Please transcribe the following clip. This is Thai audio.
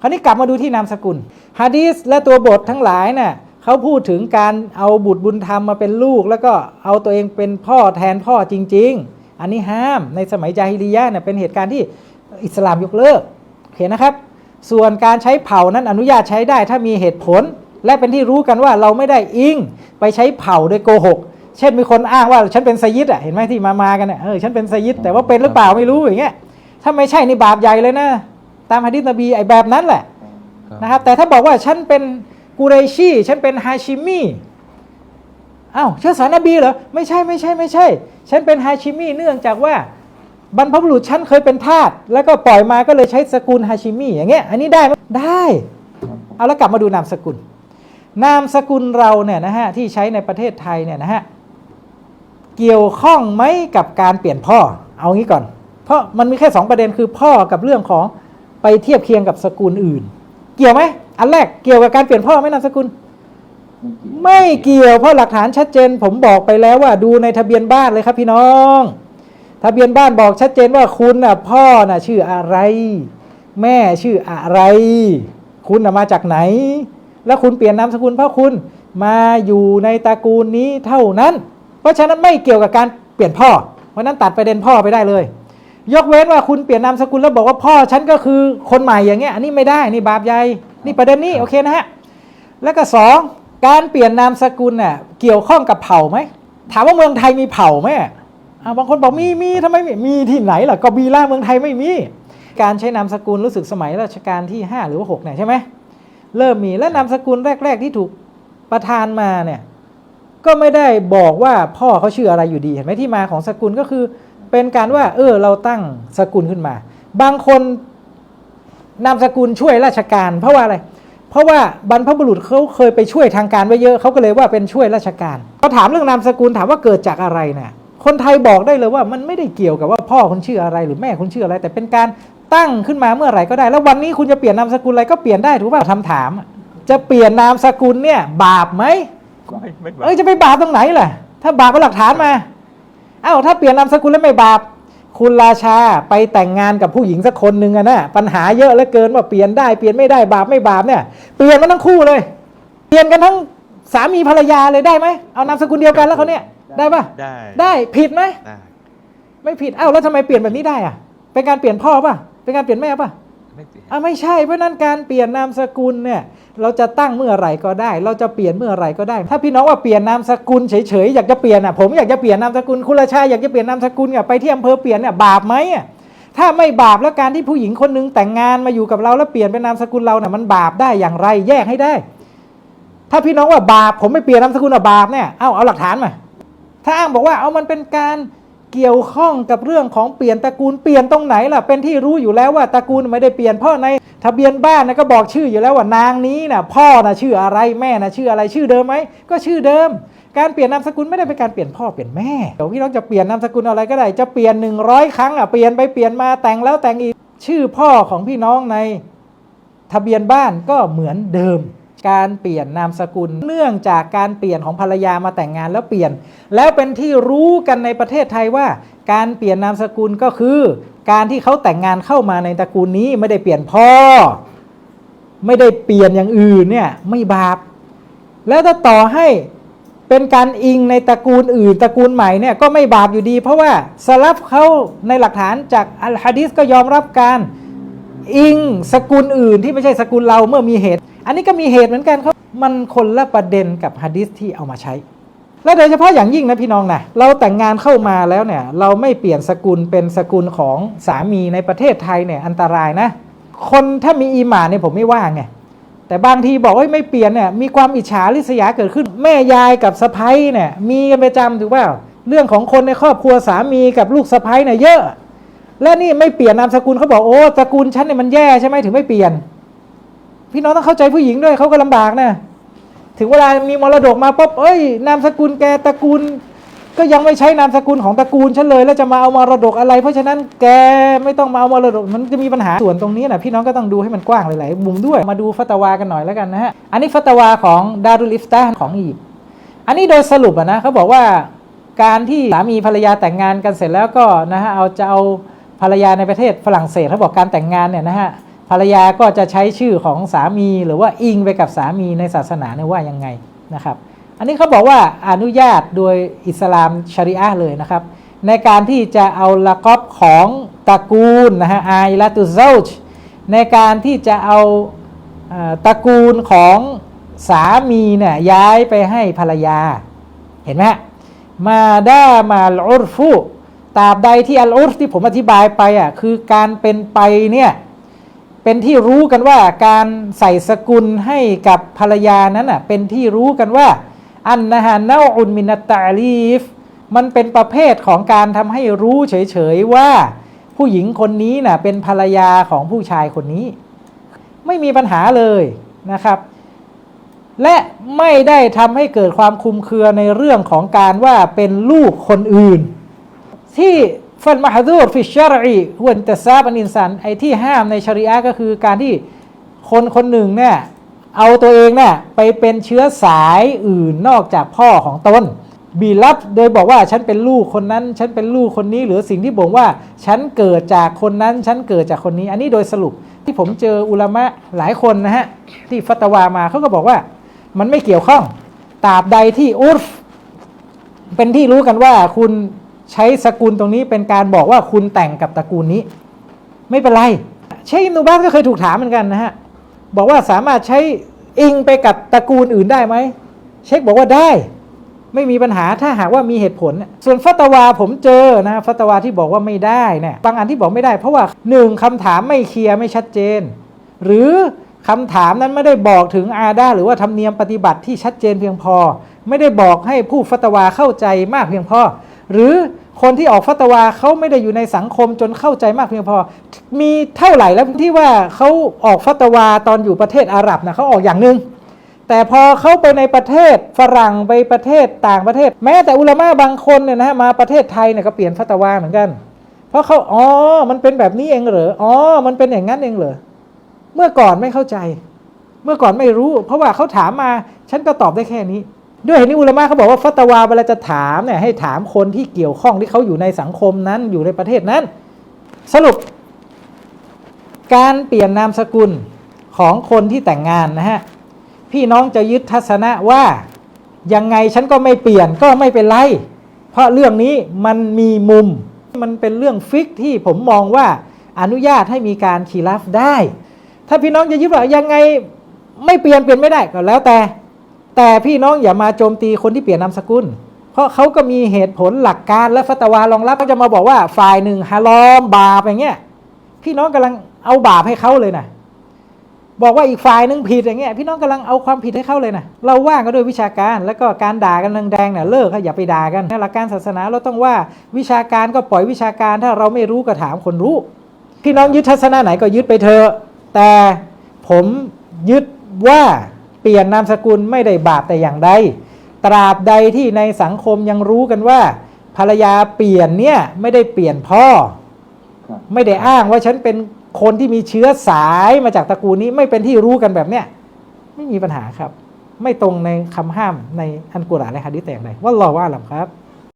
คราวนี้กลับมาดูที่นามสกุลฮะดีสและตัวบททั้งหลายน่ะเขาพูดถึงการเอาบุตรบุญธรรมมาเป็นลูก แล้วก็เอาตัวเองเป็นพ่อแทนพ่อจริง ๆ อันนี้ห้ามในสมัยจาฮิลียะเนี่ยเป็นเหตุการณ์ที่อิสลามยกเลิกโอเคนะครับ ส่วนการใช้เผ่านั้นอนุญาตใช้ได้ถ้ามีเหตุผล และเป็นที่รู้กันว่าเราไม่ได้อิงไปใช้เผ่าโดยโกหก เช่นมีคนอ้างว่าฉันเป็นไซยิดอะเห็นไหมที่มามากันเนี่ยเออฉันเป็นไซยิดแต่ว่าเป็นหรือเปล่าไม่รู้อย่างเงี้ยถ้าไม่ใช่นี่บาปใหญ่เลยนะ ตามฮะดิษนบีไอ้แบบนั้นแหละนะครับแต่ถ้าบอกว่าฉันเป็นกุเรชีฉันเป็นฮาชิมีอ้าวเชื้อสายนบีเหรอไม่ใช่ไม่ใช่ไม่ใช่ ฉันเป็นฮาชิมีเนื่องจากว่าบรรพบุรุษฉันเคยเป็นทาสแล้วก็ปล่อยมาก็เลยใช้สกุลฮาชิมีอย่างเงี้ยอันนี้ได้ไหมได้เอาแล้วกลับมาดูนามสกุล นามสกุลเราเนี่ยนะฮะที่ใช้ในประเทศไทยเนี่ยนะฮะเกี่ยวข้องไหมกับการเปลี่ยนพ่อเอางี้ก่อน เพราะมันมีแค่สองประเด็นคือพ่อกับเรื่องของ ไปเทียบเคียงกับสกุลอื่น เกี่ยวไหมอันแรกเกี่ยวกับการเปลี่ยนพ่อไหมนามสกุล ไม่เกี่ยวเพราะหลักฐานชัดเจน ผมบอกไปแล้วว่าดูในทะเบียนบ้านเลยครับพี่น้อง ทะเบียนบ้านบอกชัดเจนว่าคุณน่ะพ่อน่ะชื่ออะไร แม่ชื่ออะไร คุณน่ะมาจากไหน แล้วคุณเปลี่ยนนามสกุลเพราะคุณมาอยู่ในตระกูลนี้เท่านั้น เพราะฉะนั้นไม่เกี่ยวกับการเปลี่ยนพ่อ เพราะฉะนั้นตัดประเด็นพ่อไปได้เลย ยกเว้นว่าคุณเปลี่ยนนามสกุลแล้วบอกว่าพ่อฉันก็คือคนใหม่อย่างเงี้ยอันนี้ไม่ได้นี่บาปใหญ่นี่ประเด็นนี้โอเคนะฮะแล้วก็สองการเปลี่ยนนามสกุลน่ะเกี่ยวข้องกับเผ่าไหมถามว่าเมืองไทยมีเผ่าไหมอ่าบางคนบอกมีมีทำไมไม่มีที่ไหนล่ะกบีล่าเมืองไทยไม่มี การใช้นามสกุลรู้สึกสมัยรัชกาลที่ 5 หรือว่า6เนี่ยใช่ไหมเริ่มมีและนามสกุลแรก ๆ ที่ถูกประทานมาเนี่ยก็ไม่ได้บอกว่าพ่อเขาชื่ออะไรอยู่ดีเห็นไหมที่มาของสกุลก็คือ เป็นการว่า เออ เราตั้งสกุลขึ้นมา บางคนนามสกุลช่วยราชการ เพราะว่าอะไร เพราะว่าบรรพบุรุษเขาเคยไปช่วยทางการไว้เยอะเขาก็เลยว่าเป็นช่วยราชการเขาถามเรื่องนามสกุลถามว่าเกิดจากอะไรเนี่ยคนไทยบอกได้เลยว่ามันไม่ได้เกี่ยวกับว่าพ่อคุณชื่ออะไรหรือแม่คุณชื่ออะไร แต่เป็นการตั้งขึ้นมาเมื่อไหร่ก็ได้ แล้ววันนี้คุณจะเปลี่ยนนามสกุลอะไรก็เปลี่ยนได้ถูกป่ะคำถาม จะเปลี่ยนนามสกุลเนี่ยบาปไหมเอ้ยจะไปบาปตรงไหนล่ะ ถ้าบาปก็หลักฐานมา เอ้าถ้าเปลี่ยนนามสกุลแล้วไม่บาป คุณราชาไปแต่งงานกับผู้หญิงสักคนหนึ่งอะนะปัญหาเยอะเหลือเกินว่าเปลี่ยนได้เปลี่ยนไม่ได้บาปไม่บาปเนี่ยเปลี่ยนมันทั้งคู่เลย เปลี่ยนกันทั้งสามีภรรยาเลยได้ไหมเอานามสกุลเดียวกันแล้วเขาเนี่ยได้ปะได้ได้ผิดไหมได้ ไม่ผิดเอ้าแล้วทำไมเปลี่ยนแบบนี้ได้อะเป็นการเปลี่ยนพ่อป่ะเป็นการเปลี่ยนแม่ป่ะ ไม่เปลี่ยนอะไม่ใช่เพราะนั้นการเปลี่ยนนามสกุลเนี่ยเราจะตั้งเมื่อไหร่ก็ได้ เราจะเปลี่ยนเมื่อไหร่ก็ได้ ถ้าพี่น้องว่าเปลี่ยนนามสกุลเฉยๆอยากจะเปลี่ยนอะผมอยากจะเปลี่ยนนามสกุลคุณราชาอยากจะเปลี่ยนนามสกุลเนี่ยไปที่อำเภอเปลี่ยนเนี่ยบาปไหมอะถ้าไม่บาปแล้วการที่ผู้หญิงคนหนึงแต่งงานมาอยู่กับเราแล้วเปลี่ยนเป็นนามสกุลเราเนี่ยมันบาปได้อย่างไรแยกให้ได้ ถ้าพี่น้องว่าบาปผมไม่เปลี่ยนนามสกุลอะบาปเนี่ยเอาเอาหลักฐานมาถ้าอ้างบอกว่าเอามันเป็นการ เกี่ยวข้องกับเรื่องของเปลี่ยนตระกูลเปลี่ยนตรงไหนล่ะเป็นที่รู้อยู่แล้วว่าตระกูลไม่ได้เปลี่ยนเพ่อในทะเบียนบ้านนะก็บอกชื่ออยู่แล้วว่านางนี้น่ะพ่อน่ะชื่ออะไรแม่น่ะชื่ออะไรชื่อเดิมไหมก็ชื่อเดิม การเปลี่ยนนามสกุลไม่ได้เป็นการเปลี่ยนพ่อเปลี่ยนแม่เดี๋ยวพี่น้องจะเปลี่ยนนามสกุลอะไรก็ได้จะเปลี่ยน 100 ครั้งอะเปลี่ยนไปเปลี่ยนมาแต่งแล้วแต่งอีกชื่อพ่อของพี่น้องในทะเบียนบ้านก็เหมือนเดิม การเปลี่ยนนามสกุล เนื่องจากการเปลี่ยนของภรรยามาแต่งงานแล้วเปลี่ยน แล้วเป็นที่รู้กันในประเทศไทยว่า การเปลี่ยนนามสกุลก็คือ การที่เขาแต่งงานเข้ามาในตระกูลนี้ไม่ได้เปลี่ยนพ่อ ไม่ได้เปลี่ยนอย่างอื่นเนี่ยไม่บาป แล้วถ้าต่อให้เป็นการอิงในตระกูลอื่นตระกูลใหม่เนี่ยก็ไม่บาปอยู่ดี เพราะว่าสลับเขาในหลักฐานจากอัลฮะดิษก็ยอมรับการอิงสกุลอื่นที่ไม่ใช่สกุลเราเมื่อมีเหตุอันนี้ก็มีเหตุเหมือนกันครับมันคนละประเด็นกับฮะดิษที่เอามาใช้ และโดยเฉพาะอย่างยิ่งนะพี่น้องนะเราแต่งงานเข้ามาแล้วเนี่ยเราไม่เปลี่ยนสกุลเป็นสกุลของสามีในประเทศไทยเนี่ยอันตรายนะ คนถ้ามีอีหมาเนี่ยผมไม่ว่าไงแต่บางทีบอกว่าไม่เปลี่ยนเนี่ยมีความอิจฉาริษยาเกิดขึ้น แม่ยายกับสะพ้ยเนี่ยมีกันประจำถูกเปล่าเรื่องของคนในครอบครัวสามีกับลูกสะพ้ยเนี่ยเยอะ และนี่ไม่เปลี่ยนนามสกุลเขาบอกโอ้ตระกูลฉันเนี่ยมันแย่ใช่ไหมถึงไม่เปลี่ยน พี่น้องต้องเข้าใจผู้หญิงด้วยเขาก็ลำบากนะถึงเวลามีมรดกมาปุ๊บเอ้ย นามสกุลแกตระกูล ก็ยังไม่ใช้นามสกุลของตระกูลฉันเลย แล้วจะมาเอามรดกอะไร เพราะฉะนั้นแกไม่ต้องมาเอามรดกมันจะมีปัญหาส่วนตรงนี้นะพี่น้องก็ต้องดูให้มันกว้างหลายๆมุมด้วยมาดูฟัตวากันหน่อยแล้วกันนะฮะอันนี้ฟัตวาของดารุลิฟตาของอียิปต์อันนี้โดยสรุปอะนะเขาบอกว่าการที่สามีภรรยาแต่งงานกันเสร็จแล้วก็นะฮะเอาจะเอาภรรยาในประเทศฝรั่งเศสเขาบอกการแต่งงานเนี่ยนะฮะ ภรรยาก็จะใช้ชื่อของสามีหรือว่าอิงไปกับสามีในศาสนาเนี่ยว่ายังไงนะครับ อันนี้เขาบอกว่าอนุญาตโดยอิสลามชริอะเลยนะครับ ในการที่จะเอาละกอบของตระกูลนะฮะอายละตุเซจในการที่จะเอาตระกูลของสามีเนี่ยย้ายไปให้ภรรยา เห็นไหมฮะมาด้ามาอัลอุรฟุตราบใดที่อัลอุรที่ผมอธิบายไปอะคือการเป็นไปเนี่ย เป็นที่รู้กันว่าการใส่สกุลให้กับภรรยานั้นอะเป็นที่รู้กันว่า อันนะฮะเนาอุนมินตาลีฟ มันเป็นประเภทของการทำให้รู้เฉยๆว่า ผู้หญิงคนนี้น่ะเป็นภรรยาของผู้ชายคนนี้ ไม่มีปัญหาเลยนะครับและไม่ได้ทำให้เกิดความคุมเครือในเรื่องของการว่าเป็นลูกคนอื่น ที่ ฟันมาฮดูรฟิชชารีฮวนตซาบันอินสันไอ้ที่ห้ามในชริอะห์ก็คือการที่คนคนหนึ่งเนี่ยเอาตัวเองเนี่ยไปเป็นเชื้อสายอื่นนอกจากพ่อของตนบีรับโดยบอกว่าฉันเป็นลูกคนนั้น ฉันเป็นลูกคนนี้ หรือสิ่งที่บอกว่า ฉันเกิดจากคนนั้น ฉันเกิดจากคนนี้ อันนี้โดยสรุปที่ผมเจออุลามะหลายคนนะฮะที่ฟัตวามาเขาก็บอกว่า มันไม่เกี่ยวข้องตราบใดที่อุรฟเป็นที่รู้กันว่าคุณ ใช้สกุลตรงนี้เป็นการบอกว่าคุณแต่งกับตระกูลนี้ ไม่เป็นไร เชคอินูบาสก็เคยถูกถามเหมือนกันนะฮะ บอกว่าสามารถใช้อิงไปกับตระกูลอื่นได้ไหม เชคบอกว่าได้ ไม่มีปัญหาถ้าหากว่ามีเหตุผล ส่วนฟัตวาผมเจอนะฟัตวาที่บอกว่าไม่ได้เนี่ยบางอันที่บอกไม่ได้ เพราะว่าหนึ่งคำถามไม่เคลียร์ไม่ชัดเจน หรือคำถามนั้นไม่ได้บอกถึงอาดาหรือว่าธรรมเนียมปฏิบัติที่ชัดเจนเพียงพอ ไม่ได้บอกให้ผู้ฟัตวาเข้าใจมากเพียงพอ หรือคนที่ออกฟัตวาเขาไม่ได้อยู่ในสังคมจนเข้าใจมากเพียงพอ มีเท่าไหร่แล้วที่ว่าเขาออกฟัตวาตอนอยู่ประเทศอาหรับนะเขาออกอย่างหนึ่งแต่พอเขาไปในประเทศฝรั่งไปประเทศต่างประเทศ แม้แต่อุลามะบางคนเนี่ยนะฮะมาประเทศไทยเนี่ยก็เปลี่ยนฟัตวาเหมือนกัน เพราะเขาอ๋อมันเป็นแบบนี้เองเหรออ๋อมันเป็นอย่างนั้นเองเหรอเมื่อก่อนไม่เข้าใจ เมื่อก่อนไม่รู้ เพราะว่าเขาถามมาฉันก็ตอบได้แค่นี้ ด้วยเหตุนี้อุลามะเขาบอกว่าฟัตวาเวลาจะถามเนี่ยให้ถามคนที่เกี่ยวข้องที่เขาอยู่ในสังคมนั้นอยู่ในประเทศนั้น สรุป การเปลี่ยนนามสกุลของคนที่แต่งงานนะฮะพี่น้องจะยึดทัศนะว่ายังไงฉันก็ไม่เปลี่ยนก็ไม่เป็นไร เพราะเรื่องนี้มันมีมุม มันเป็นเรื่องฟิกที่ผมมองว่าอนุญาตให้มีการขีลัฟได้ ถ้าพี่น้องจะยึดว่ายังไงไม่เปลี่ยนเปลี่ยนไม่ได้ก็แล้วแต่ แต่พี่น้องอย่ามาโจมตีคนที่เปลี่ยนนามสกุล เพราะเขาก็มีเหตุผลหลักการและฟัตวารองรับก็จะมาบอกว่าฝ่ายหนึ่งฮารอมบาปอย่างเงี้ยพี่น้องกำลังเอาบาปให้เขาเลยนะบอกว่าอีกฝ่ายหนึ่งผิดอย่างเงี้ยพี่น้องกำลังเอาความผิดให้เขาเลยนะเราว่ากันด้วยวิชาการแล้วก็การด่ากันแดงๆเนี่ยเลิกอย่าไปด่ากันหลักการศาสนาเราต้องว่าวิชาการก็ปล่อยวิชาการถ้าเราไม่รู้ก็ถามคนรู้ พี่น้องยึดทัศนะไหนก็ยึดไปเถอะแต่ผมยึดว่า เปลี่ยนนามสกุลไม่ได้บาปแต่อย่างใดตราบใดที่ในสังคมยังรู้กันว่า ภรรยาเปลี่ยนเนี่ยไม่ได้เปลี่ยนพ่อครับไม่ได้อ้างว่าฉันเป็นคนที่มีเชื้อสายมาจากตระกูลนี้ไม่เป็นที่รู้กันแบบเนี้ยไม่มีปัญหาครับ ไม่ตรงในคำห้ามในอันกุรอานและฮะดิษแต่อย่างใดว่าเราว่าหลับครับ